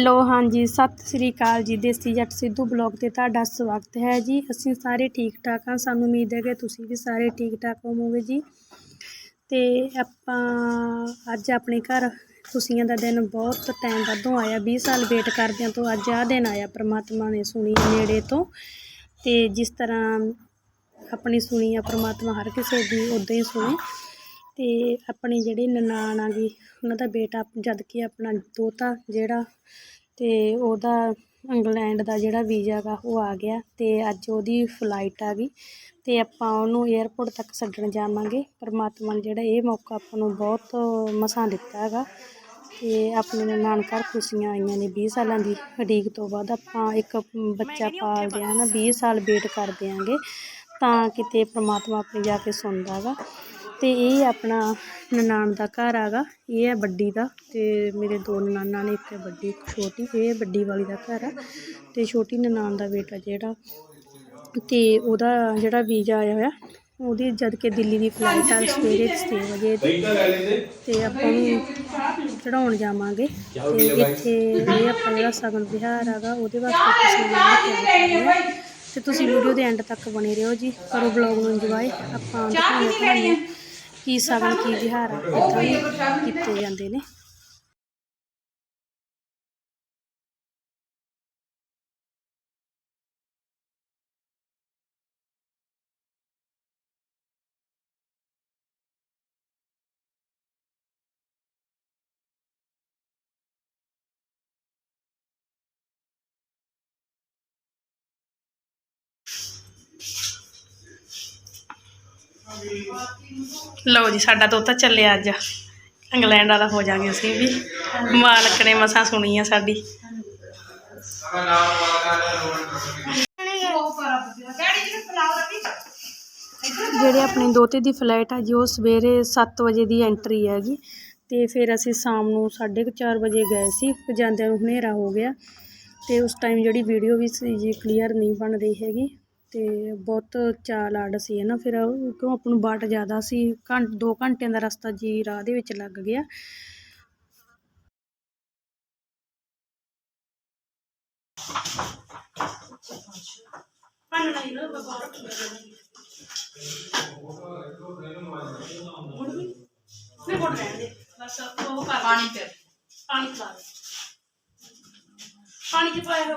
Hello, ਹਾਂਜੀ, ਸਤਿ ਸ੍ਰੀ ਅਕਾਲ ਜੀ, ਦੇਸੀ ਜੱਟ ਸਿੱਧੂ ਬਲੌਗ ਤੇ ਤੁਹਾਡਾ ਸਵਾਗਤ ਹੈ ਜੀ। ਅਸੀਂ ਸਾਰੇ ਠੀਕ ਠਾਕ ਹਾਂ, ਸਾਨੂੰ ਉਮੀਦ ਹੈ ਕਿ ਤੁਸੀਂ ਵੀ ਸਾਰੇ ਠੀਕ ਠਾਕ ਹੋਵੋਗੇ ਜੀ। ਤੇ ਆਪਾਂ ਅੱਜ ਆਪਣੇ ਘਰ ਖੁਸ਼ੀਆਂ ਦਾ ਦਿਨ ਬਹੁਤ ਟਾਈਮ ਬਾਅਦੋਂ ਆਇਆ 20 ਸਾਲ ਵੇਟ ਕਰਦਿਆਂ ਤੋਂ ਅੱਜ ਆਹ ਦਿਨ ਆਇਆ ਪ੍ਰਮਾਤਮਾ ਨੇ ਸੁਣੀ ਨੇੜੇ ਤੋਂ। ਤੇ ਜਿਸ ਤਰ੍ਹਾਂ ਆਪਣੀ ਸੁਣੀ ਆ ਪ੍ਰਮਾਤਮਾ ਹਰ ਕਿਸੇ ਦੀ ਉਦਾਂ ਹੀ ਸੁਣੇ। ਤੇ ਆਪਣੀ ਜਿਹੜੀ ਨਨਾਣ ਆ ਗਈ, ਉਹਨਾਂ ਦਾ ਬੇਟਾ ਜਦ ਕਿ ਆਪਣਾ ਦੋਤਾ ਜਿਹੜਾ ਤੇ ਉਹਦਾ ਇੰਗਲੈਂਡ ਦਾ ਜਿਹੜਾ ਵੀਜ਼ਾ ਗਾ ਉਹ ਆ ਗਿਆ ਤੇ ਅੱਜ ਉਹਦੀ ਫਲਾਈਟ ਆ ਗਈ ਤੇ ਆਪਾਂ ਉਹਨੂੰ 에ਅਰਪੋਰਟ ਤੱਕ ਛੱਡਣ ਜਾਵਾਂਗੇ। ਪਰਮਾਤਮਾ ਨੇ ਜਿਹੜਾ ਇਹ ਮੌਕਾ ਆਪਾਂ ਨੂੰ ਬਹੁਤ ਮਸਾਂ ਦਿੱਤਾ ਹੈਗਾ ਤੇ ਆਪਣੇ ਨਨਾਣ ਘਰ ਖੁਸ਼ੀਆਂ ਆਈਆਂ ਨੇ 20 ਸਾਲਾਂ ਦੀ। ਉਡੀਕ ਤੋਂ ਬਾਅਦ ਆਪਾਂ ਇੱਕ ਬੱਚਾ ਪਾਲਦੇ ਆ ਨਾ 20 ਸਾਲ ਵੇਟ ਕਰਦੇ ਆਂਗੇ ਤਾਂ ਕਿਤੇ ਪ੍ਰਮਾਤਮਾ ਆਪਣੀ ਜਾ ਕੇ ਸੁਣਦਾ ਗਾ। ਤੇ ਇਹ ਆਪਣਾ ਨਨਾਣ ਦਾ ਘਰ ਆਗਾ ਇਹ ਹੈ ਵੱਡੀ ਦਾ ਤੇ ਮੇਰੇ ਦੋ ਨਨਾਣਾਂ ਨੇ, ਇੱਕ ਵੱਡੀ, ਇੱਕ ਛੋਟੀ, ਇਹ ਵੱਡੀ ਵਾਲੀ ਦਾ ਘਰ ਆ ਤੇ ਛੋਟੀ ਨਨਾਣ ਦਾ ਬੇਟਾ ਜਿਹੜਾ ਤੇ ਉਹਦਾ ਜਿਹੜਾ ਵੀਜ਼ਾ ਆਇਆ ਹੋਇਆ, ਉਹਦੀ ਜਦ ਕਿ ਦਿੱਲੀ ਦੀ ਫਲਾਈਟ ਆ, ਸਵੇਰੇ 6 ਵਜੇ ਦੀ ਤੇ ਆਪਾਂ ਨੂੰ ਚੜਾਉਣ ਜਾਵਾਂਗੇ ਤੇ ਇੱਥੇ ਇਹ ਆਪਾਂ ਜਿਹੜਾ ਸਗਨ ਵਿਹਾਰ ਹੈਗਾ, ਉਹਦੇ ਵਾਸਤੇ ਆਪਾਂ ਸਮਾਨ ਤੇ ਤੁਸੀਂ ਵੀਡੀਓ ਦੇ ਐਂਡ ਤੱਕ ਬਣੇ ਰਹੋ ਜੀ, ਕਰੋ ਬਲੌਗ ਨੂੰ ਇੰਜੋਏ ਆਪਾਂ ਦਿਖਾਉਂਦੇ ਤੁਹਾਨੂੰ। ਕੀ ਸਗਨ ਕੀ ਵਿਹਾਰ ਆ ਇੱਥੋਂ ਹੀ ਕੀਤੇ ਜਾਂਦੇ ਨੇ। ਲਓ ਜੀ, ਸਾਡਾ ਦੋਤਾ ਚੱਲਿਆ ਅੱਜ। ਇੰਗਲੈਂਡ ਵਾਲਾ ਹੋ ਜਾਗੇ ਅਸੀਂ ਵੀ। ਮਾਲਕ ਨੇ ਮਸਾਂ ਸੁਣੀ ਆ ਸਾਡੀ। ਜਿਹੜੇ ਆਪਣੇ ਦੋਤੇ ਦੀ ਫਲਾਈਟ ਆ ਜੀ, ਉਹ ਸਵੇਰੇ 7 ਵਜੇ ਦੀ ਐਂਟਰੀ ਹੈਗੀ। ਤੇ ਫਿਰ ਅਸੀਂ ਸ਼ਾਮ ਨੂੰ 4:30 ਵਜੇ ਗਏ ਸੀ, ਜਾਂਦਿਆਂ ਨੂੰ ਹਨੇਰਾ ਹੋ ਗਿਆ। ਤੇ ਉਸ ਟਾਈਮ ਜਿਹੜੀ ਵੀਡੀਓ ਵੀ ਸੀ ਜੀ ਕਲੀਅਰ ਨਹੀਂ ਬਣ ਰਹੀ ਹੈਗੀ। ਤੇ ਬਹੁਤ ਚਾਲ ਆੜ ਸੀ ਹੈ ਨਾ ਫਿਰ ਉਹ- ਕਿਉਂ ਆਪਾਂ ਨੂੰ ਬਾਟ ਜ਼ਿਆਦਾ ਸੀ, ਘੰ, ਦੋ ਘੰਟਿਆਂ ਦਾ ਰਸਤਾ ਜੀ ਰਾਹ ਦੇ ਵਿੱਚ ਲੱਗ ਗਿਆ। ਪਾਣੀ ਚ ਪਾਇਆ ਹੋਇਆ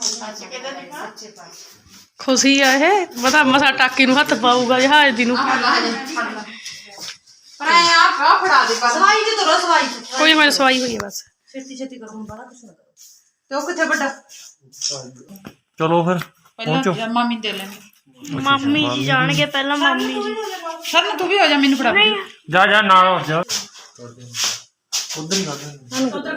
ਸੱਚ ਕਿਹਦਾ ਲਿਖਾ ਸੱਚੇ ਪਾਸ ਖੁਸ਼ੀ ਆ ਇਹ? ਪਤਾ ਮਸਾ ਟਾਕੀ ਨੂੰ ਹੱਥ ਪਾਊਗਾ ਜਹਾਜ਼ ਦੀ ਨੂੰ? ਪਰ ਐ ਆ ਕਾ ਫੜਾ ਦੇ ਬਸ। ਸਵਾਈ ਤੇ ਤਰੋ ਸਵਾਈ ਕੋਈ ਮੈਂ ਸਵਾਈ ਹੋਈ ਹੈ ਬਸ। ਛੇਤੀ ਛੇਤੀ ਕਰੋ ਹੁਣ ਬੜਾ ਕੁਛ ਨਾ ਕਰੋ। ਤੇ ਉਹ ਕਿੱਥੇ ਵੱਡਾ? ਚਲੋ ਫਿਰ ਪਹੁੰਚੋ। ਪਹਿਲਾਂ ਮਾਮੀ ਦੇ ਲੈਣੇ ਮੰਮੀ ਜੀ ਜਾਣਗੇ ਪਹਿਲਾਂ ਮੰਮੀ ਜੀ। ਸਰ ਤੂੰ ਵੀ ਹੋ ਜਾ ਮੈਨੂੰ ਫੜਾ ਜਾ ਜਾ ਨਾਲ ਹੋ ਜਾ। ਉਧਰ ਹੀ ਕਰ ਉਧਰ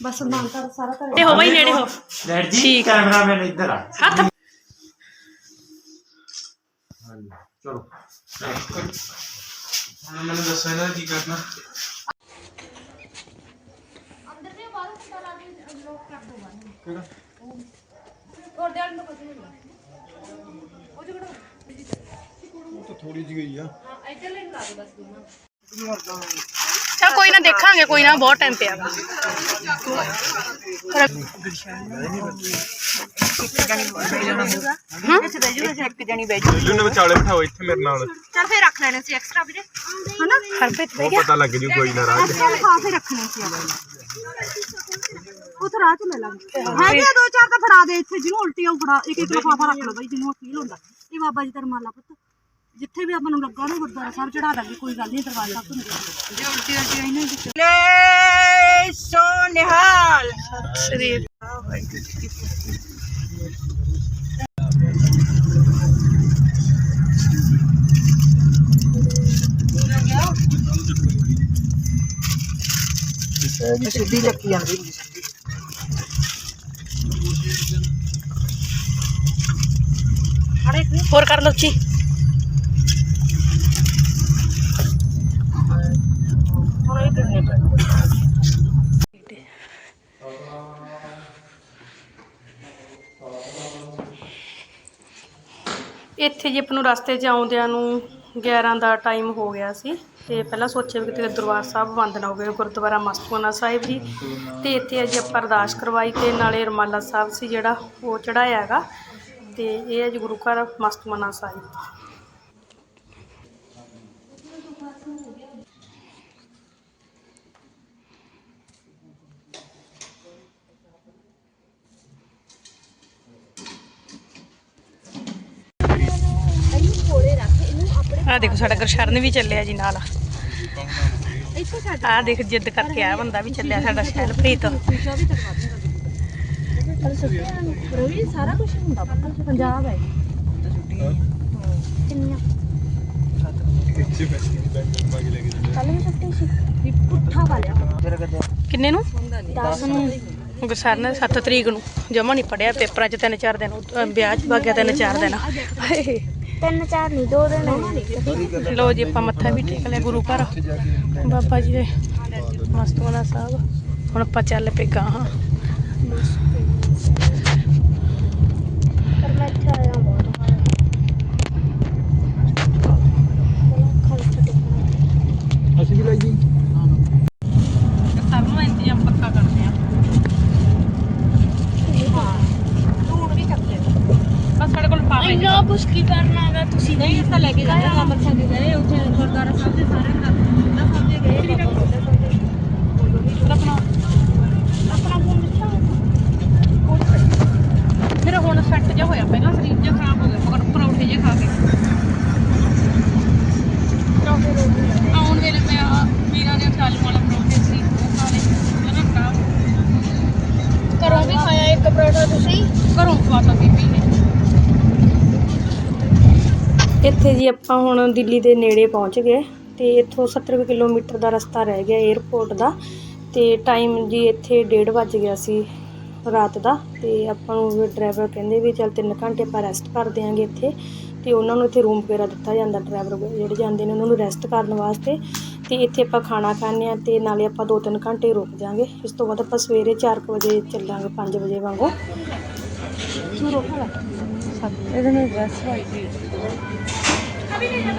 ਬਸ ਮਾਨ ਤਾਂ ਸਾਰਾ ਕਰ ਤੇ ਹੋ ਬਈ ਨੇੜੇ ਹੋ ਡੈਡ ਜੀ ਕੈਮਰਾਮੈਨ ਇੱਧਰ ਆ ਹੱਥ ਹਾਂਜੀ ਚਲੋ ਹੁਣ ਮੈਨੂੰ ਦੱਸੋ ਇਹਨਾਂ ਕੀ ਕਰਨਾ ਉਹ ਤਾਂ ਥੋੜੀ ਜਿਹੀ ਗਈ ਆ ਚਲ ਕੋਈ ਨਾ ਦੇਖਾਂਗੇ ਕੋਈ ਨਾ ਬਹੁਤ ਟਾਈਮ ਪਿਆ ਵਾ। ਬਿੱਲੂ ਨੇ ਵਿਚਾਲੇ ਬਿਠਾਓ ਇੱਥੇ ਮੇਰੇ ਨਾਲ ਚੱਲ ਫੇਰ ਰੱਖ ਲੈਣੇ ਸੀ ਐਕਸਟਰਾ ਵੀਰੇ ਹਨਾ ਹਰਪ੍ਰੀਤ ਬਹਿ ਉਹ ਗਿਆ ਪਤਾ ਲੱਗ ਜੂ ਕੋਈ ਨਾ ਰਾਜ ਲਿਫਾਫੇ ਰੱਖਣੇ ਸੀ ਉਥੇ ਰਾਹ ਚ ਲੈ ਲਾਂਗੇ ਹੈਗੇ ਆ ਦੋ ਚਾਰ ਤਾਂ ਫੜਾ ਦੇ ਇੱਥੇ ਜਿਹਨੂੰ ਉਲਟੀ ਆਉ ਫੜਾ ਇੱਕ ਇੱਕ ਲਿਫਾਫਾ ਰੱਖ ਲਓ ਬਾਈ ਜਿਹਨੂੰ ਫੀਲ ਹੁੰਦਾ ਇਹ ਬਾਬਾ ਜੀ ਤਰਮਾਲਾ ਪੁੱਤ ਜਿੱਥੇ ਵੀ ਆਪਾਂ ਨੂੰ ਲੱਗਾ ਨਾ ਗੁਰਦੁਆਰਾ ਸਾਹਿਬ ਚੜਾ ਦਾਂਗੇ ਕੋਈ ਗੱਲ ਨਹੀਂ ਦਰਬਾਰ ਸਾਹਿਬ ਤੋਂ ਜੇ ਉਲਟੀ ਉਲਟੀ ਆਈ ਨਾ ਲੈ ਸੋਨਿਹਾਲ ਸਰੀਰ। ਸਿੱਧੀ ਲੱਗੀ ਜਾਂਦੀ ਹੁੰਦੀ ਹੋਰ ਕਰ ਲਓ ਜੀ। ਇੱਥੇ ਜੀ ਆਪਾਂ ਨੂੰ ਰਸਤੇ 'ਚ ਆਉਂਦਿਆਂ ਨੂੰ 11 ਦਾ ਟਾਈਮ ਹੋ ਗਿਆ ਸੀ, ਤੇ ਪਹਿਲਾਂ ਸੋਚਿਆ ਵੀ ਕਿਤੇ ਦਰਬਾਰ ਸਾਹਿਬ ਬੰਦ ਨਾ ਗਏ ਗੁਰਦੁਆਰਾ ਮਸਤੂਆਣਾ ਸਾਹਿਬ ਜੀ। ਤੇ ਇੱਥੇ ਅੱਜ ਆਪਾਂ ਅਰਦਾਸ ਕਰਵਾਈ ਤੇ ਨਾਲੇ ਰਮਾਲਾ ਸਾਹਿਬ ਸੀ ਜਿਹੜਾ, ਉਹ ਚੜਾਇਆ ਹੈਗਾ। ਤੇ ਇਹ ਹੈ ਜੀ ਗੁਰੂ ਘਰ ਮਸਤੂਆਣਾ ਸਾਹਿਬ। ਆ ਦੇਖੋ ਸਾਡਾ ਗੁਰਸ਼ਰਨ ਵੀ ਚੱਲਿਆ ਜੀ ਨਾਲ। ਆ ਦੇਖ ਜਿੱਦ ਕਰਕੇ ਆ ਬੰਦਾ ਵੀ ਚੱਲਿਆ ਸਾਡਾ ਸ਼ੈਲਪ੍ਰੀਤ ਰਵੀ ਸਾਰਾ ਕੁਝ ਹੁੰਦਾ ਪੰਜਾਬ ਹੈ। ਕਿੰਨੀਆਂ? ਕਿੰਨੇ ਨੂੰ? 10 ਨੂੰ। ਗੁਰਸ਼ਰਨ 7 ਤਰੀਕ ਨੂੰ। ਜਮਾ ਨਹੀਂ ਪੜਿਆ ਪੇਪਰਾਂ 'ਚ ਤਿੰਨ ਚਾਰ ਦਿਨ ਵਿਆਹ 'ਚ ਵਗ ਗਿਆ ਤਿੰਨ ਚਾਰ ਦਿਨ। ਹਾਏ। ਤਿੰਨ ਚਾਰ ਨਹੀਂ ਦੋ ਦਿਨ ਲੋ ਜੀ ਆਪਾਂ ਮੱਥਾ ਵੀ ਟੇਕ ਲਿਆ ਗੁਰੂ ਘਰ। ਬਾਬਾ ਜੀ ਦੇ ਮਸਤੂਆਣਾ ਸਾਹਿਬ। ਹੁਣ ਆਪਾਂ ਚੱਲ ਪਏ ਛੁੱਟੀ ਅਸੀਂ ਵੀ ਲਾਈ ਸਭ ਨੂੰ ਇੰਤਜ਼ਾਮ ਪੱਕਾ ਕਰਦੇ ਆ ਹੁਣ ਵੀ ਚੱਕ ਲੈ ਬਸ ਸਾਡੇ ਕੋਲ ਕੁਛ ਕੀ ਕਰਨਾ ਹੈਗਾ? ਤੁਸੀਂ ਨਹੀਂ ਤਾਂ ਲੈ ਕੇ ਜਾਣਾ ਅੰਮ੍ਰਿਤਸਰ ਦੇ ਗਏ ਉੱਥੇ ਗੁਰਦੁਆਰਾ ਸਾਹਿਬ ਦੇ ਸਾਰੇ ਘਰ ਬੁੱਢਾ ਸਾਹਿਬ ਦੇ ਗਏ ਦੇ। ਆਪਣਾ ਆਪਣਾ ਫੋਨ ਦਿੱਤਾ ਫਿਰ ਹੁਣ ਸੈੱਟ ਜਿਹਾ ਹੋਇਆ ਪਹਿਲਾਂ ਸਰੀਰ ਜਿਹਾ ਖਰਾਬ ਹੋ ਗਿਆ ਮਗਰ ਪਰੌਠੇ ਜਿਹੇ ਖਾ ਕੇ। ਆਉਣ ਵੇਲੇ ਮੈਂ ਵੀਰਾਂ ਦੇ ਚਾਲੂ ਵਾਲਾ ਪਰੌਠੇ ਸੀ ਉਹ ਖਾ ਲਏ। ਉਹਨਾਂ ਖਰਾਬ ਘਰੋਂ ਵੀ ਖਾਇਆ ਇੱਕ ਪਰੌਠਾ ਤੁਸੀਂ? ਘਰੋਂ ਖਵਾਤਾ ਬੀਬੀ ਨੇ। ਇੱਥੇ ਜੀ ਆਪਾਂ ਹੁਣ ਦਿੱਲੀ ਦੇ ਨੇੜੇ ਪਹੁੰਚ ਗਏ ਤੇ ਇੱਥੋਂ 70 ਕੁ ਕਿਲੋਮੀਟਰ ਦਾ ਰਸਤਾ ਰਹਿ ਗਿਆ 에ਅਰਪੋਰਟ ਦਾ ਤੇ ਟਾਈਮ ਜੀ ਇੱਥੇ 1:30 ਵੱਜ ਗਿਆ ਸੀ ਰਾਤ ਦਾ ਤੇ ਆਪਾਂ ਨੂੰ ਡਰਾਈਵਰ ਕਹਿੰਦੇ ਵੀ ਚੱਲ 3 ਘੰਟੇ ਆਪਾਂ ਰੈਸਟ ਕਰ ਦਿਆਂਗੇ ਇੱਥੇ ਤੇ ਉਹਨਾਂ ਨੂੰ ਇੱਥੇ ਰੂਮ ਵਗੈਰਾ ਦਿੱਤਾ ਜਾਂਦਾ ਡਰਾਈਵਰ ਜਿਹੜੇ ਜਾਂਦੇ ਨੇ ਉਹਨਾਂ ਨੂੰ ਰੈਸਟ ਕਰਨ ਵਾਸਤੇ ਤੇ ਇੱਥੇ ਆਪਾਂ ਖਾਣਾ ਖਾਂਦੇ ਹਾਂ ਤੇ ਨਾਲੇ ਆਪਾਂ 2-3 ਘੰਟੇ ਰੁਕ ਜਾਾਂਗੇ, ਇਸ ਤੋਂ ਬਾਅਦ ਆਪਾਂ ਸਵੇਰੇ 4 ਵਜੇ ਚੱਲਾਂਗੇ 5 ਵਜੇ ਵਾਂਗੂ। ਇਹਦੇ ਨਾਲ ਡਰੈਸ ਵਾਈ ਦੀ ਲੈ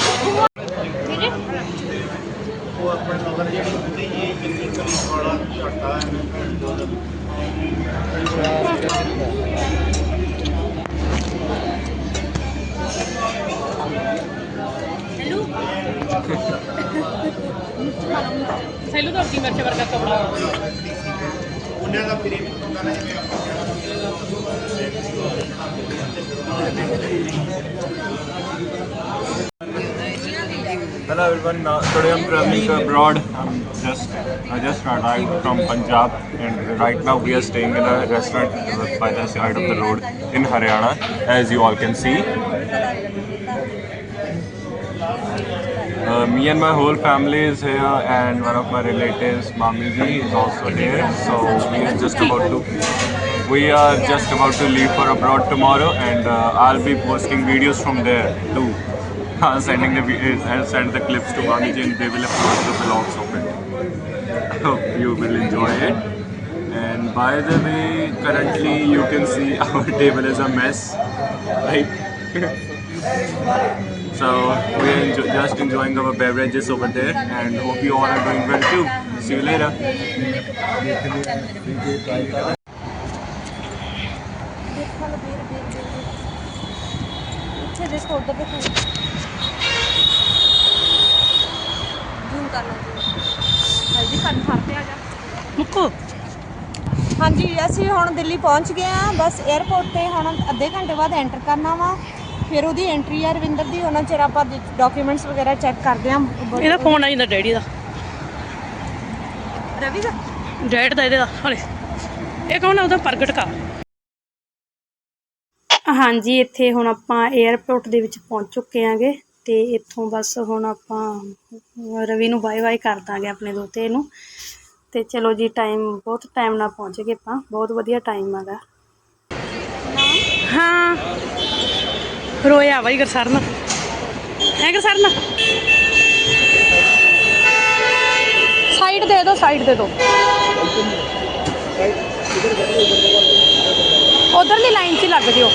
Today I'm traveling abroad. I'm just I just arrived from Punjab, and right now we are staying in a restaurant by the side of the road in Haryana, as you all can see. Uh, me and my whole family is here, and one of my relatives, Mami ji, is also here. So we are just about to we are just about to leave for abroad tomorrow, and uh, I'll be posting videos from there too. uh, sending the uh, send the clips to Gandhiji and they will upload the vlogs of it. I hope you will enjoy it. And by the way, currently you can see our table is a mess, right? so we are enjo just enjoying our beverages over there and hope you all are doing well too. See you later. ਹਾਂਜੀ ਅਸੀਂ ਹੁਣ ਦਿੱਲੀ ਪਹੁੰਚ ਗਏ ਆ ਬਸ airport ਤੇ ਹੁਣ ਅੱਧੇ ਘੰਟੇ ਬਾਅਦ ਐਂਟਰ ਕਰਨਾ ਵਾ। ਫਿਰ ਉਹਦੀ ਐਂਟਰੀ ਆ ਰਵਿੰਦਰ ਦੀ। ਉਹਨਾਂ ਚਿਰ ਆਪਾਂ ਡਾਕੂਮੈਂਟਸ ਵਗੈਰਾ ਚੈੱਕ ਕਰਦੇ ਆ ਇਹਦਾ ਫੋਨ ਆ ਜਾਂਦਾ ਡੈਡੀ ਦਾ। ਰਵੀ ਦਾ? ਡੈਡ ਦਾ ਇਹਦੇ ਦਾ ਹਲੇ। ਇਹ ਕੌਣ ਆ? ਉਹਦਾ ਪ੍ਰਗਟ ਕਾ। ਹਾਂਜੀ ਇੱਥੇ ਹੁਣ ਆਪਾਂ 에ਅਰਪੋਰਟ ਦੇ ਵਿੱਚ ਪਹੁੰਚ ਚੁੱਕੇ ਆਂਗੇ ਤੇ ਇੱਥੋਂ ਬਸ ਹੁਣ ਆਪਾਂ ਰਵੀ ਨੂੰ ਬਾਏ ਬਾਏ ਕਰ ਦਾਂਗੇ ਆਪਣੇ ਦੋਤੇ ਨੂੰ। ਤੇ ਚਲੋ ਜੀ ਟਾਈਮ ਬਹੁਤ ਟਾਈਮ ਨਾਲ ਪਹੁੰਚ ਗਏ ਆਪਾਂ। ਬਹੁਤ ਵਧੀਆ ਟਾਈਮ ਆਗਾ ਹਾਂ। ਰੋਇਆ ਬਾਈ ਗਰਸਰਨ ਹੈ ਗਰਸਰਨ ਸਾਈਡ ਦੇ ਦਿਓ ਸਾਈਡ ਦੇ ਦਿਓ ਉਧਰਲੀ ਲਾਈਨ 'ਚ ਹੀ ਲੱਗ ਜਿਓ।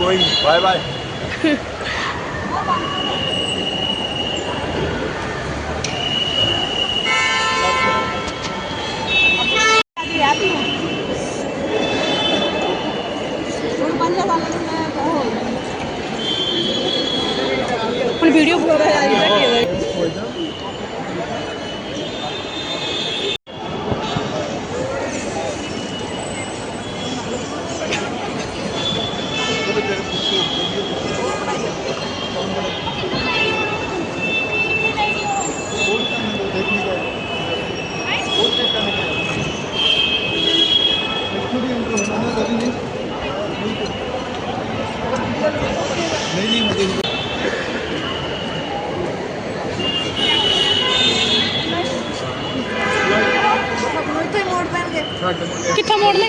Bye Bye. Bye. वीडियो पूरा है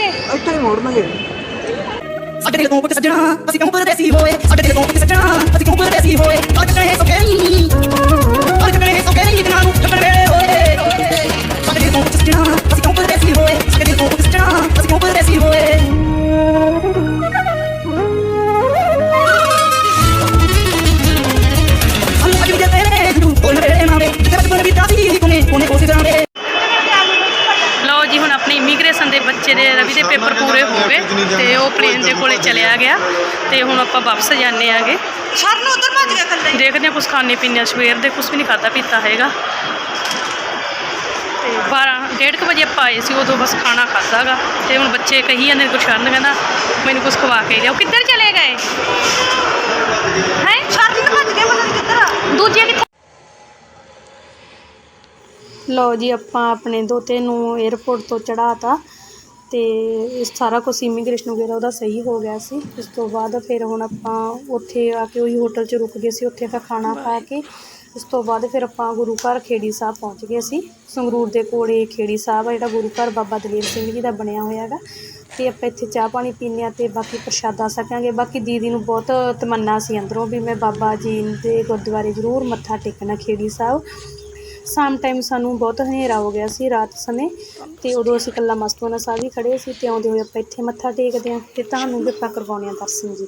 ਕਿੱਥੋਂ ਮੋੜ ਲਗੇ ਇੱਥੇ ਮੋੜ ਲਾਂਗੇ ਸਾਡੇ ਦਿਲ ਤੋਂ ਪੁੱਤ ਸੱਜਣਾ ਅਸੀਂ ਕਿਉਂ ਪਰਦੇਸੀ ਹੋਏ? ਸਾਡੇ ਦਿਲ ਤੋਂ ਪੁੱਤ ਸੱਜਣਾ ਅਸੀਂ ਕਿਉਂ ਪਰਦੇਸੀ ਹੋਏ? ਅੱਜ ਕਹੇ ਸੋ ਗਈ ਅੱਜ ਕਹੇ ਸੋ ਗਈ ਦਿਨਾਂ ਨੂੰ ਲੱਭਣ ਵੇਲੇ ਹੋਏ। ਸਾਡੇ ਦਿਲ ਤੋਂ ਪੁੱਤ ਸੱਜਣਾ ਬੱਚੇ ਦੇ ਰਵੀ ਦੇ ਪੇਪਰ ਪੂਰੇ ਹੋ ਗਏ ਤੇ ਉਹ ਪਲੇਨ ਦੇ ਕੋਲੇ ਚਲਿਆ ਗਿਆ ਤੇ ਹੁਣ ਆਪਾਂ ਵਾਪਸ ਜਾਂਦੇ ਆਂਗੇ। ਸਰ ਨੂੰ ਉਧਰ ਭੱਜ ਗਿਆ ਕੱਲੇ ਦੇਖਦੇ ਹਾਂ ਕੁਝ ਖਾਣੇ ਪੀਣੇ ਆ, ਸਵੇਰ ਦੇ ਕੁਝ ਵੀ ਨਹੀਂ ਖਾਦਾ ਪੀਤਾ ਹੈਗਾ। ਤੇ 12 ਡੇਢ ਕੁ ਵਜੇ ਆਪਾਂ ਆਏ ਸੀ ਉਦੋਂ ਬਸ ਖਾਣਾ ਖਾਦਾਗਾ ਤੇ ਹੁਣ ਬੱਚੇ ਕਹੀ ਜਾਂਦੇ ਨੇ ਗੁਰਸ਼ਰਨ ਕਹਿੰਦਾ ਮੈਨੂੰ ਕੁਝ ਖਵਾ ਕੇ ਲਿਆਓ। ਕਿੱਧਰ ਚਲੇ ਗਏ? ਹੈ? ਸਰ ਜੀ ਤਾਂ ਭੱਜ ਗਏ ਪਤਾ ਨਹੀਂ ਕਿੱਧਰ ਆ। ਦੂਜੇ ਕਿੱਥੇ? ਲਓ ਜੀ ਆਪਾਂ ਆਪਣੇ ਦੋਤੇ ਨੂੰ 에ਅਰਪੋਰਟ ਤੋਂ। ਚੜਾਤਾ ਤੇ ਇਹ ਸਾਰਾ ਕੁਝ ਇਮੀਗ੍ਰੇਸ਼ਨ ਵਗੈਰਾ ਉਹਦਾ ਸਹੀ ਹੋ ਗਿਆ ਸੀ। ਉਸ ਤੋਂ ਬਾਅਦ ਫਿਰ ਹੁਣ ਆਪਾਂ ਉੱਥੇ ਆ ਕੇ ਉਹੀ ਹੋਟਲ 'ਚ ਰੁਕ ਗਏ ਸੀ ਉੱਥੇ ਫਿਰ ਖਾਣਾ ਖਾ ਕੇ ਉਸ ਤੋਂ ਬਾਅਦ ਫਿਰ ਆਪਾਂ ਗੁਰੂ ਘਰ ਖੇੜੀ ਸਾਹਿਬ ਪਹੁੰਚ ਗਏ ਸੀ। ਸੰਗਰੂਰ ਦੇ ਕੋਲੇ ਖੇੜੀ ਸਾਹਿਬ ਆ ਜਿਹੜਾ ਗੁਰੂ ਘਰ ਬਾਬਾ ਦਲੇਰ ਸਿੰਘ ਜੀ ਦਾ ਬਣਿਆ ਹੋਇਆ ਹੈਗਾ। ਤੇ ਆਪਾਂ ਇੱਥੇ ਚਾਹ ਪਾਣੀ ਪੀਂਦੇ ਹਾਂ ਤੇ ਬਾਕੀ ਪ੍ਰਸ਼ਾਦਾ ਛਕਾਂਗੇ ਬਾਕੀ ਦੀਦੀ ਨੂੰ ਬਹੁਤ ਤਮੰਨਾ ਸੀ ਅੰਦਰੋਂ ਵੀ ਮੈਂ ਬਾਬਾ ਜੀ ਦੇ ਗੁਰਦੁਆਰੇ ਜ਼ਰੂਰ ਮੱਥਾ ਟੇਕਣਾ ਖੇੜੀ ਸਾਹਿਬ। ਸ਼ਾਮ ਟਾਈਮ ਸਾਨੂੰ ਬਹੁਤ ਹਨੇਰਾ ਹੋ ਗਿਆ ਸੀ ਰਾਤ ਸਮੇਂ ਤੇ ਉਦੋਂ ਅਸੀਂ ਕੱਲਾ ਮਸਤੂਆਣਾ ਸਾਹਿਬ ਹੀ ਖੜੇ ਸੀ ਤੇ ਆਉਂਦੇ ਹੋਏ ਆਪਾਂ ਇੱਥੇ ਮੱਥਾ ਟੇਕਦੇ ਹਾਂ ਤੇ ਤੁਹਾਨੂੰ ਕਿਰਪਾ ਕਰਵਾਉਂਦੇ ਹਾਂ ਦਰਸ਼ਨ ਜੀ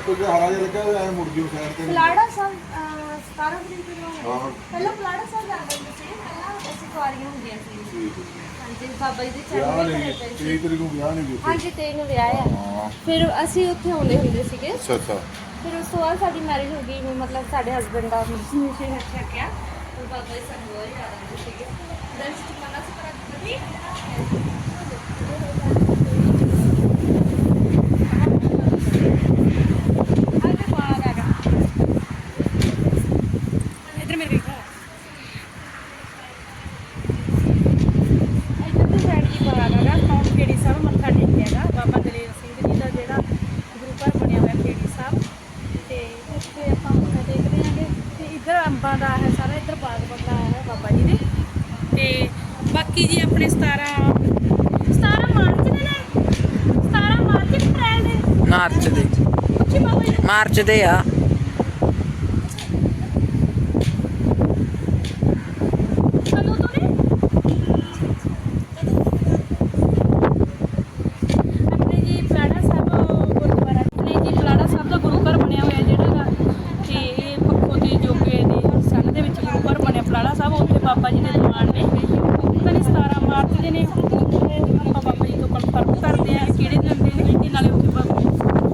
ਕੁਝ ਹਰਾ ਜਿਹਾ ਲੱਗਾ ਹੋਇਆ ਐ ਮੁੜ ਜਿਓ ਸਾਈਡ ਤੇ ਪਲਾੜਾ ਸਾਹਿਬ ਅਹ, 17 ਤਰੀਕ ਨੂੰ ਹਾਂ ਪਹਿਲਾਂ ਪਲਾੜਾ ਸਾਹਿਬ ਜਾਂਦੇ ਹੁੰਦੇ ਸੀ ਪਹਿਲਾਂ ਅਸੀਂ ਕੁਆਰੀਆਂ ਹੁੰਦੀਆਂ ਸੀ ਹਾਂਜੀ ਬਾਬਾ ਜੀ ਦੇ ਵਿਆਹ ਚਰਨ ਨਹੀਂ ਦੇ ਪਏ 23 ਸੀ ਤਰੀਕ ਨੂੰ ਵਿਆਹ ਨਹੀਂ ਦਿੱਤੇ। ਹਾਂਜੀ ਤੇ ਨੂੰ ਵਿਆਹ ਆ ਹਾਂ। ਫਿਰ ਅਸੀਂ ਉੱਥੇ ਆਉਂਦੇ ਹੁੰਦੇ ਸੀਗੇ। ਅੱਛਾ ਅੱਛਾ। ਫਿਰ ਉਸ ਤੋਂ ਬਾਅਦ ਸਾਡੀ ਮੈਰਿਜ ਹੋ ਗਈ ਮਤਲਬ ਸਾਡੇ ਹਸਬੰਡ ਦਾ ਮਿਸ਼ਨ ਰੱਖਿਆ ਗਿਆ। ਉਹ ਬਾਬਾ ਜੀ ਸਾਨੂੰ ਬਹੁਤ ਯਾਦ ਆਉਂਦੇ ਸੀਗੇ। ਦਰਸ਼ਕ ਮਨਾ ਸੀ ਪਰ ਅੱਜ ਆਲੇ ਬਾਹਰ ਹੈਗਾ ਇਧਰ ਮੇਰੇ ਵੇਖੋ ਇਧਰ ਦੀ ਸਾਈਡ ਜੀ ਬਾਹਰ ਹੈਗਾ ਕੌਣ ਖੇੜੀ ਸਾਹਿਬ ਮੱਥਾ ਟੇਕਿਆਗਾ ਬਾਬਾ ਦਲੇਰ ਸਿੰਘ ਜੀ ਦਾ ਜਿਹੜਾ ਗੁਰੂ ਘਰ ਬਣਿਆ ਹੋਇਆ ਖੇੜੀ ਸਾਹਿਬ ਤੇ ਉੱਥੇ ਆਪਾਂ ਮੱਥਾ ਟੇਕਦੇ ਆਂਗੇ ਤੇ ਇਧਰ ਅੰਬਾਂ ਦਾ ਹੈ ਸਾਰਾ ਇਧਰ ਬਾਗ ਬਣਾਇਆ ਹੈ ਬਾਬਾ ਜੀ ਨੇ ਤੇ ਬਾਕੀ ਜੀ ਆਪਣੇ 17 17 ਮਾਰਚ ਦੇ ਨੇ। 17 ਮਾਰਚ ਕਿ ਅਪ੍ਰੈਲ ਦੇ। ਮਾਰਚ ਦੇ। ਉੱਚੀ ਬਾਬਾ ਜੀ ਮਾਰਚ ਦੇ ਆ ਕਦੋਂ ਤੋਂ ਨੇ ਆਪਣੇ ਜੀ ਪਲਾੜਾ ਸਾਹਿਬ ਗੁਰਦੁਆਰਾ ਆਪਣੇ ਜੀ ਪਲਾੜਾ ਸਾਹਿਬ ਦਾ ਗੁਰੂ ਘਰ ਬਣਿਆ ਹੋਇਆ ਜਿਹੜਾ ਗਾ ਤੇ ਇਹ ਪੱਖੋ ਤੇ ਜੋਗੇ ਦੇ ਸੰਨ ਦੇ ਵਿੱਚ ਗੁਰੂ ਘਰ ਬਣਿਆ ਪਲਾੜਾ ਸਾਹਿਬ ਉੱਥੇ ਬਾਬਾ ਜੀ ਦੇ ਦੀਵਾਨ ਨੇ ਪਤਾ ਨਹੀਂ 17 ਮਾਰਚ ਦੇ ਨੇ ਆਪਾਂ ਬਾਬਾ ਜੀ ਤੋਂ ਕਨਫਰਮ ਕਰਦੇ ਆ ਕਿਹੜੇ ਦਿਨ ਦੇ ਨੇ ਤੇ ਨਾਲੇ ਉੱਥੇ ਬਾਬਾ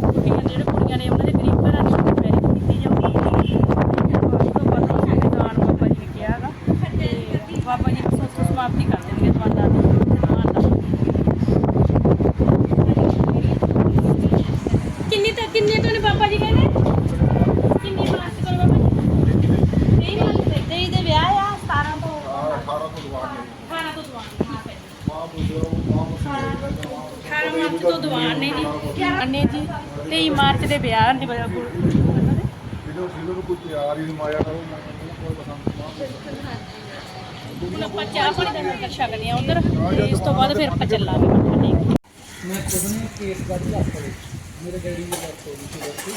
ਕੁੜੀਆਂ ਜਿਹੜੇ ਕੁੜੀਆਂ ਨੇ ਉਹਨਾਂ ਦੇ ਗਰੀਬ ਘਰਾਂ ਦੀ ਮੈਰਿਜ ਕੀਤੀ ਜਾਊਗੀ ਉਸ ਤੋਂ ਬਾਅਦ ਸੰਵਿਧਾਨ ਬਾਬਾ ਜੀ ਨੇ ਕਿਹਾ ਹੈਗਾ ਤੇ ਬਾਬਾ ਜੀ ਬਸ ਉੱਥੋਂ ਸਮਾਪਤੀ ਕਰ ਦੇਣਗੇ ਦੁਕਾਨਦਾਰ ਦੀ ਦੁਕਾਨ ਦਾ ਕਿੰਨੀ ਤੱਕ ਕਿੰਨੇ ਤੋਂ ਨੇ ਬਾਬਾ ਜੀ ਕਹਿੰਦੇ ਕਿੰਨੀ ਮਾਰਚ ਤੋਂ ਬਾਬਾ ਜੀ ਨਹੀਂ ਮਾਰਚ ਦੇ ਤੇਈ ਦੇ ਵਿਆਹ ਆ 17 ਤੋਂ 18 ਤੋਂ ਦੁਆਰ ਨੇ 18 ਤੋਂ ਦੁਕਾਨ ਠੀਕ ਹੈ ਮਾਂ ਬੁਝੋ ਮਾਂ ਮੁਸਲਿਮ 18 ਮਾਰਚ ਤੋਂ ਦੁਕਾਨ ਨੇ ਜੀ ਅੰਨੇ ਜੀ 23 ਮਾਰਚ ਦੇ ਵਿਆਹ ਨੇ ਬੜਾ ਗੁਰੂ ਉਹਨਾਂ ਦੇ ਜਦੋਂ ਜਿਹਨੂੰ ਕੋਈ ਤਿਆਰ ਹੀ ਨਹੀਂ ਮਾਇਆ ਕਰੋ ਮੈਂ ਕੋਈ ਪਸੰਦ ਨਾ ਹੁਣ ਆਪਾਂ ਚਾਹ ਪਾਣੀ ਦਾ ਲੰਗਰ ਛਕਦੇ ਆ ਉਧਰ ਤੇ ਇਸ ਤੋਂ ਬਾਅਦ ਫਿਰ ਆਪਾਂ ਚੱਲਾਂਗੇ ਮੱਥਾ ਟੇਕ ਕੇ ਮੈਂ ਖੁਦ ਨੇ ਕੇਸ ਕੱਢ ਲਿਆ ਆਪਣੇ ਮੇਰੇ ਡੈਡੀ ਦੀ ਡੈਥ ਹੋ ਗਈ ਸੀ ਵੈਸੇ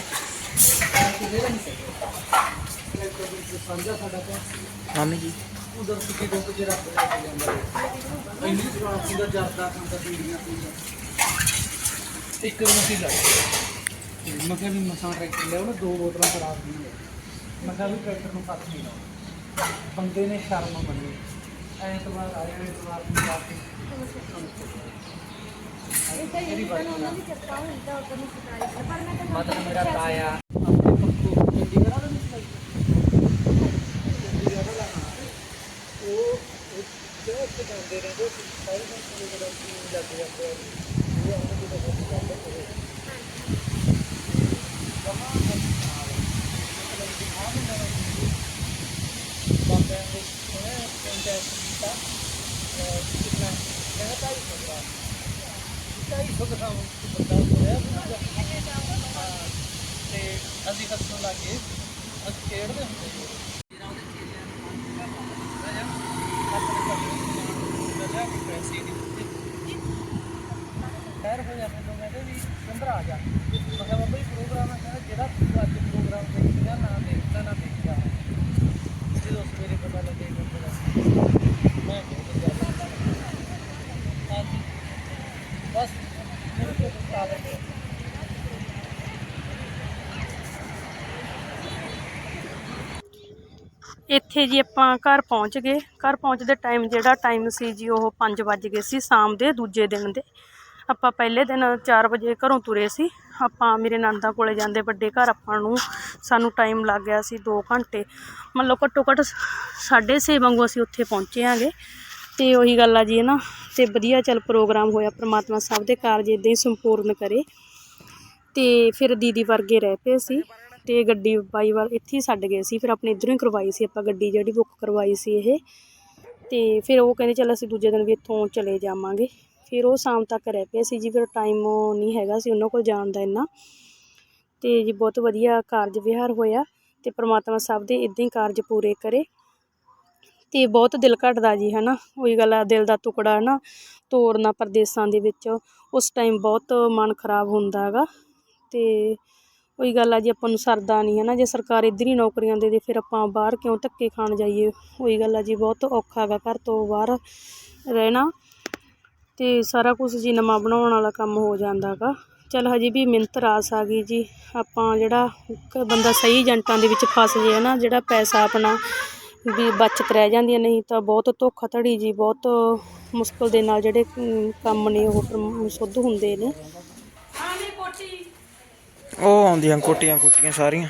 ਕਿਹੜਾ ਨਹੀਂ ਸਕਦਾ। ਸਾਂਝਾ ਸਾਡਾ ਤਾਂ ਮਾਮੀ ਜੀ। ਉਧਰ ਸੁੱਕੀ ਦੁੱਧ ਚ ਰੱਖ ਲੈ ਕੇ ਜਾਂਦਾ ਹੈ ਇੰਨੀ ਜਵਾਨ ਪੂਰਾ ਜਰਦਾ ਖਾਂਦਾ ਪੀੜੀਆਂ ਪੀਂਦਾ। ਇੱਕ ਵਾਰ ਅਸੀਂ ਲੜ ਤੇ ਮੈਂ ਕਿਹਾ ਵੀ ਮਸਾਂ ਟਰੈਕਟਰ ਲਿਆਓ ਨਾ ਦੋ ਬੋਤਲਾਂ ਖਰਾਬ ਨਹੀਂ ਹੈ ਮੈਂ ਕਿਹਾ ਵੀ ਟਰੈਕਟਰ ਨੂੰ ਪੱਤ ਨਹੀਂ ਲਾਉਣਾ। ਬੰਦੇ ਨੇ ਸ਼ਰਮ ਮੰਨੀ। ਐਤਵਾਰ ਆਇਆ ਐਤਵਾਰ ਨੂੰ ਕੇ ਮੇਰੀ ਬਾਤ ਉਹਨਾਂ ਦੀ ਚੱਪਾ ਹੁੰਦਾ ਉਦੋਂ ਨੂੰ ਸਰਕਾਰੀ ਪਰ ਮੈਂ ਤਾਂ ਮਤਲਬ ਮੇਰਾ ਤਾਇਆ। ਆਪਣੇ ਪੱਖੋਂ ਚੰਡੀਗੜ੍ਹ ਵਾਲਾ ਨਹੀਂ ਚੰਡੀਗੜ੍ਹ ਵਾਲਾ ਉਹ ਉਹ ਉੱਥੇ ਜਾਂਦੇ ਰਹਿੰਦੇ ਉਹ ਸਾਰੇ ਬੰਦੇ ਦੇ ਕੋਲ ਲੱਗ ਜਾਂਦੇ ਆ ਉਹ ਉਹਨਾਂ ਦੇ ਕੋਲ ਜਾਂਦੇ ਹੋਏ ਬਾਬਿਆਂ ਦੇ ਉਹਨੇ ਕੰਟੈਕਟ ਕੀਤਾ ਅਹ ਕਿੰਨਾ ਕਹਿੰਦਾ ਢਾਈ ਸੌ ਗ੍ਰਾਮ ਢਾਈ ਸੌ ਗ੍ਰਾਮ ਬੰਦਾ ਹੋਇਆ ਹਾਂ ਤੇ ਅਸੀਂ ਹੱਸਣ ਲੱਗੇ ਅਸੀਂ ਖੇਡਦੇ ਹੁੰਦੇ ਸੀ ਖੈਰ ਹੋ ਜਾ ਮੈਨੂੰ ਕਹਿੰਦੇ ਵੀ ਅੰਦਰ ਆ ਜਾ ਮੈਂ ਕਿਹਾ ਬਾਬਾ ਜੀ ਪ੍ਰੋਗਰਾਮ ਹੈ ਕਹਿੰਦਾ ਜਿਹੜਾ ਤੂੰ ਅੱਜ ਪ੍ਰੋਗਰਾਮ ਦੇਖਦਾ ਨਾ ਦੇਖਦਾ ਨਾ ਦੇਖਦਾ ਜਦੋਂ ਸਵੇਰੇ ਪਤਾ ਲੱਗੇ ਕਿ ਮੇਰਾ ਮੈਂ ਬਹੁਤ ਜ਼ਿਆਦਾ ਹਾਂਜੀ ਬਸ ਮੇਰੇ ਕੋਲ ਤਾਂ ਕਾਗਜ਼ ਹੈ ਇੱਥੇ ਜੀ ਆਪਾਂ ਘਰ ਪਹੁੰਚ ਗਏ, ਘਰ ਪਹੁੰਚਦੇ ਟਾਈਮ ਜਿਹੜਾ ਟਾਈਮ ਸੀ ਜੀ ਉਹ 5 ਵੱਜ ਗਏ ਸੀ ਸ਼ਾਮ ਦੇ ਦੂਜੇ ਦਿਨ ਦੇ। ਆਪਾਂ ਪਹਿਲੇ ਦਿਨ 4 ਵਜੇ ਘਰੋਂ ਤੁਰੇ ਸੀ। ਆਪਾਂ ਮੇਰੇ ਨੰਦਾਂ ਕੋਲੇ ਜਾਂਦੇ, ਵੱਡੇ ਘਰ ਆਪਾਂ ਨੂੰ ਸਾਨੂੰ ਟਾਈਮ ਲੱਗ ਗਿਆ ਸੀ 2 ਘੰਟੇ। ਮੰਨ ਲਓ ਘੱਟੋ ਘੱਟ 6:30 ਵਾਂਗੂ ਅਸੀਂ ਉੱਥੇ ਪਹੁੰਚੇ ਆਂਗੇ ਤੇ ਉਹੀ ਗੱਲ ਆ ਜੀ ਹੈ ਨਾ ਤੇ ਵਧੀਆ ਚੱਲ ਪ੍ਰੋਗਰਾਮ ਹੋਇਆ, ਪ੍ਰਮਾਤਮਾ ਸਭ ਦੇ ਕਾਰਜ ਇਦਾਂ ਹੀ ਸੰਪੂਰਨ ਕਰੇ। ਤੇ ਫਿਰ ਦੀਦੀ ਵਰਗੇ ਰਹਿ ਪਏ ਸੀ। ਅਤੇ ਗੱਡੀ ਬਾਈ ਵਾਰ ਇੱਥੇ ਹੀ ਛੱਡ ਗਏ ਸੀ, ਫਿਰ ਆਪਣੇ ਇੱਧਰੋਂ ਹੀ ਕਰਵਾਈ ਸੀ ਆਪਾਂ ਗੱਡੀ ਜਿਹੜੀ ਬੁੱਕ ਕਰਵਾਈ ਸੀ ਇਹ। ਅਤੇ ਫਿਰ ਉਹ ਕਹਿੰਦੇ ਚੱਲ ਅਸੀਂ ਦੂਜੇ ਦਿਨ ਵੀ ਇੱਥੋਂ ਚਲੇ ਜਾਵਾਂਗੇ। ਫਿਰ ਉਹ ਸ਼ਾਮ ਤੱਕ ਰਹਿ ਪਏ ਸੀ ਜੀ, ਫਿਰ ਟਾਈਮ ਨਹੀਂ ਹੈਗਾ ਸੀ ਉਹਨਾਂ ਕੋਲ ਜਾਣ ਦਾ ਇੰਨਾ। ਅਤੇ ਜੀ ਬਹੁਤ ਵਧੀਆ ਕਾਰਜ ਵਿਹਾਰ ਹੋਇਆ ਅਤੇ ਪ੍ਰਮਾਤਮਾ ਸਭ ਦੇ ਇਦਾਂ ਹੀ ਕਾਰਜ ਪੂਰੇ ਕਰੇ। ਤੇ ਬਹੁਤ ਦਿਲ ਘਟਦਾ ਜੀ ਹੈ ਨਾ ਉਹੀ ਗੱਲ ਆ, ਦਿਲ ਦਾ ਟੁਕੜਾ ਨਾ ਤੋੜਨਾ ਪਰਦੇਸਾਂ ਦੇ ਵਿੱਚ, ਉਸ ਟਾਈਮ ਬਹੁਤ ਮਨ ਖਰਾਬ ਹੁੰਦਾ ਹੈਗਾ। ਤੇ ਉਹੀ ਗੱਲ ਆ ਜੀ, ਆਪਾਂ ਨੂੰ ਸਰਦਾ ਨਹੀਂ ਹੈ ਨਾ, ਜੇ ਸਰਕਾਰ ਇੱਧਰ ਹੀ ਨੌਕਰੀਆਂ ਦੇ ਦੇ, ਫਿਰ ਆਪਾਂ ਬਾਹਰ ਕਿਉਂ ਧੱਕੇ ਖਾਣ ਜਾਈਏ? ਉਹੀ ਗੱਲ ਆ ਜੀ, ਬਹੁਤ ਔਖਾ ਹੈਗਾ ਘਰ ਤੋਂ ਬਾਹਰ ਰਹਿਣਾ ਤੇ ਸਾਰਾ ਕੁਝ ਜੀ ਨਵਾਂ ਬਣਾਉਣ ਵਾਲਾ ਕੰਮ ਹੋ ਜਾਂਦਾ ਹੈਗਾ। ਚਲ ਹਜੇ ਵੀ ਮਿੰਤ ਰਾਸ ਆ ਗਈ ਜੀ, ਆਪਾਂ ਜਿਹੜਾ ਬੰਦਾ ਸਹੀ ਏਜੰਟਾਂ ਦੇ ਵਿੱਚ ਫਸ ਜੇ ਨਾ, ਜਿਹੜਾ ਪੈਸਾ ਆਪਣਾ ਵੀ ਬਚਤ ਰਹਿ ਜਾਂਦੀਆਂ ਨਹੀਂ ਤਾਂ ਬਹੁਤ ਧੋਖਾਧੜੀ ਜੀ, ਬਹੁਤ ਮੁਸ਼ਕਲ ਦੇ ਨਾਲ ਜਿਹੜੇ ਕੰਮ ਨੇ ਉਹ ਪ੍ਰਮ- ਸੁੱਧ ਹੁੰਦੇ ਨੇ। ਉਹ ਆਉਂਦੀਆਂ ਕੋਟੀਆਂ ਕੋਟੀਆਂ ਸਾਰੀਆਂ।